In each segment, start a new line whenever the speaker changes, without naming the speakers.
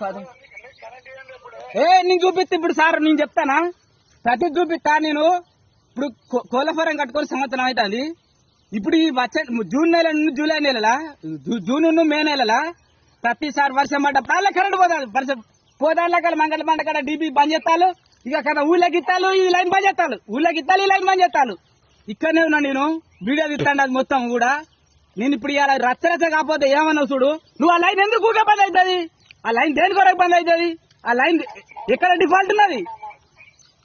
కాదు. ఏ నేను చూపిస్తా ఇప్పుడు సార్ నేను చెప్తానా? ప్రతి చూపిస్తా నేను. ఇప్పుడు కో- కట్టుకొని సంవత్సరం అవుతుంది. ఇప్పుడు ఈ వచ్చే జూన్ నెల నుండి జూలై నెలలా? జూ- జూన్ నుండి మే నెలలా? ప్రతిసారి వర్షం పడ్డప్పుడు కరెంట్ పోతుంది. వర్షం పోదాళ్ళ మంగళ మండ కాడ డీబీ బంద్ చేస్తాను ఇక కదా ఊళ్ళకి ఇస్తాను ఈ లైన్ బంద్ చేస్తాను ఊళ్ళకి ఇస్తాను ఈ లైన్ బంద్ చేస్తాను ఇక్కడనే ఉన్నా నేను. వీడియో తిట్టాను అది మొత్తం కూడా. నేను ఇప్పుడు ఇలా రచ్చరచ్చ కాకపోతే ఏమన్నావు చూడు. నువ్వు ఆ లైన్ ఎందుకు ఊగే బంద్ అవుతుంది ఆ లైన్ దేని కొరకు బంద్ అవుతుంది ఆ లైన్ ఎక్కడ డిఫాల్ట్ ఉన్నది?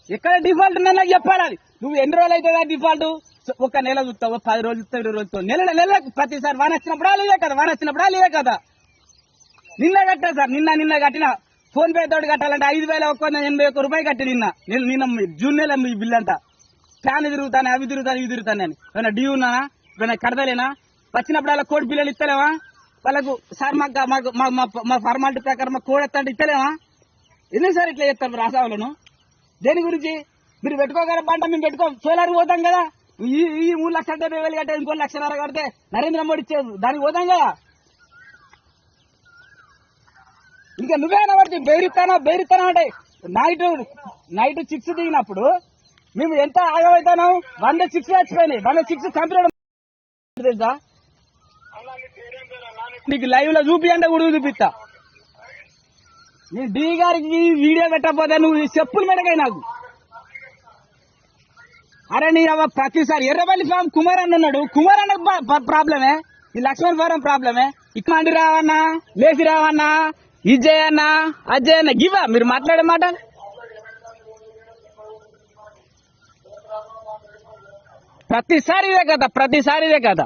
ఎక్కడ డిఫాల్ట్ ఉన్నది నాకు చెప్పాలి అది. నువ్వు ఎన్ని రోజులు అవుతుంది డిఫాల్ట్? ఒక నెల చూస్తావు? పది రోజులు చూస్తావు ఇరవై రోజులు నెల నెల ప్రతిసారి వాన వచ్చినప్పుడు లేదే కదా వాన వచ్చినప్పుడు లేదే కదా. నిన్న కట్టా సార్ నిన్న నిన్న కట్టిన ఫోన్ పే తోటి కట్టాలంటే ఐదు వేల ఒక్క ఎనభై ఒక్క రూపాయి కట్టి నిన్న. నిన్న నిన్న మీ జూన్ నెల మీ బిల్ అంతా. ఫ్యాన్ తిరుగుతాను అవి తిరుగుతాను ఇవి తిరుగుతాను నేను ఏమైనా డ్యూ ఉన్నానా? ఏమైనా కడతలేనా? వచ్చినప్పుడు అలా కోటి బిల్లులు ఇస్తలేవా? వాళ్ళకు సార్ మాకు మాకు మా- మా- ఫార్మాలిటీ ప్రకారం మా కోడి ఎత్తంటే ఇస్తలేమా? ఎందుకు సార్ ఇట్లా చేస్తారు రాసావులను? దేని గురించి? మీరు పెట్టుకోగల పంట? మేము పెట్టుకో సోలార్ పోతాం కదా. ఈ ఈ మూడు లక్షల డెబ్బై వేలు కట్టే ఇంకో లక్షన్నర కడితే నరేంద్ర మోడీ ఇచ్చేది దానికి పోతాం కదా. ఇంకా నువ్వేనా పడితే బెయిరుతానా బెయిరుతానా అంటే నైట్ నైట్ సిక్స్ దిగినప్పుడు మేము ఎంత ఆగమవుతున్నాం వంద సిక్స్ వచ్చిపోయినాయి. వంద సిక్స్ కంప్లీట్ తెలుసా? నీకు లైవ్లో చూపి అంటే కూడా చూపిస్తా. నేను డి గారికి వీడియో పెట్టకపోతే నువ్వు చెప్పులు మెడకాయి నాకు. అరే నీ అవ్వ ప్రతిసారి ఎర్రబల్లి ఫామ్ కుమార్ అన్న ఉన్నాడు. కుమార్ అన్న ప్రాబ్లమే ఈ లక్ష్మణ్ ఫారం ప్రాబ్లమే ఇట్లాంటి రావన్నా? లేచి రావన్నా? ఇజ్జయ్ అన్న? అజయ్ అన్న? గివా మీరు మాట్లాడే మాట. ప్రతిసారి ఇదే కదా ప్రతిసారి ఇదే కదా